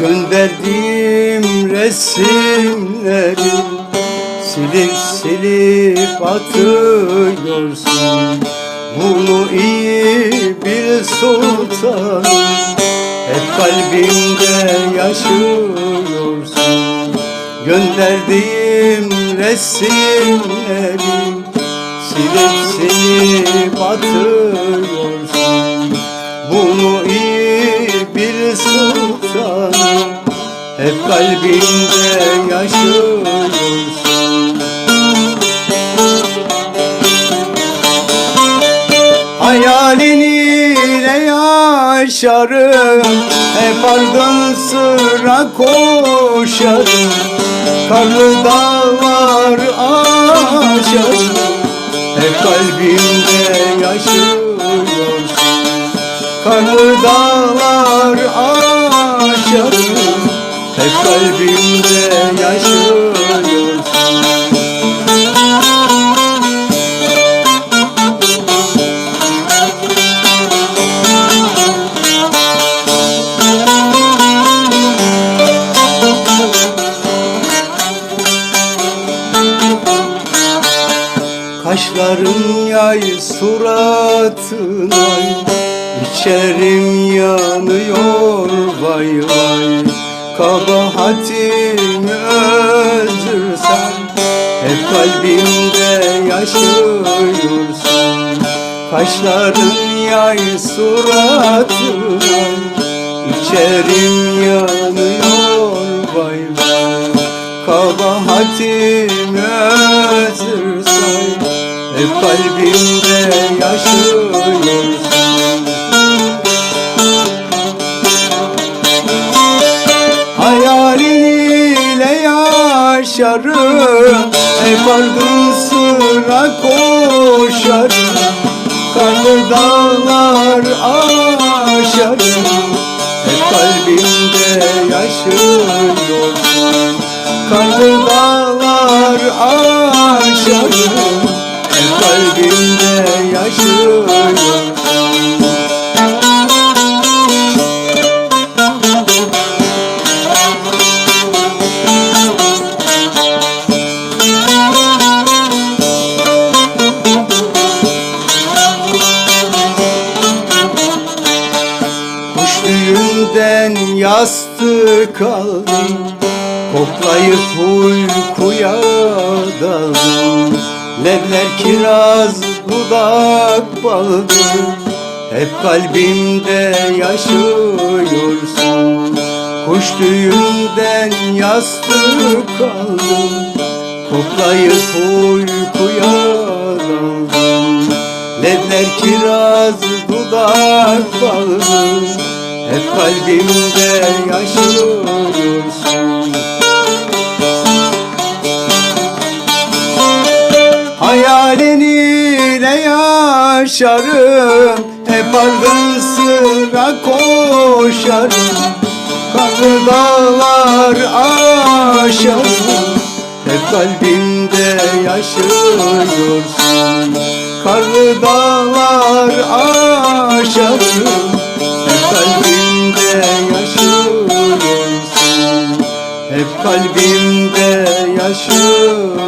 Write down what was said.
Gönderdiğim resimleri Silip silip atıyorsun. Bunu iyi bir sultan Hep kalbimde yaşıyorsun. Gönderdiğim resimleri Silip silip atıyorsun. Bunu iyi bir sultan Hep kalbimde yaşıyorsun. Hayaliniyle yaşarım Hep ardın sıra koşarım. Karlı dağlar aşarım Hep kalbimde yaşıyorsun. Karlı dağlar kalbimde yaşıyorsun Kaşların yay suratın ay İçerim yanıyor vay vay Kabahatimi özürsen Hep kalbimde yaşıyorsun. Kaşların yay suratın ay İçerim yanıyor vay vay. Kabahatimi özürsen Hep kalbimde yaşıyorsun yaşarım Hep ardın sıra koşarım. Karlı dağlar aşarım Hep kalbimde yaşıyorsun Karlı dağlar aşarım Kuş düğünden yastık aldım Koklayıp uykuya daldım Ledler kiraz dudak baldım Hep kalbimde yaşıyorsun. Kuş düğünden yastık aldım Koklayıp uykuya daldım Ledler kiraz dudak baldım Hep kalbimde yaşıyorsun. Hayaliniyle yaşarım? Hep ardın sıra koşarım. Karlı dağlar aşarım. Hep kalbimde yaşıyorsun. Karlı dağlar aşarım kalbimde yaşıyorsun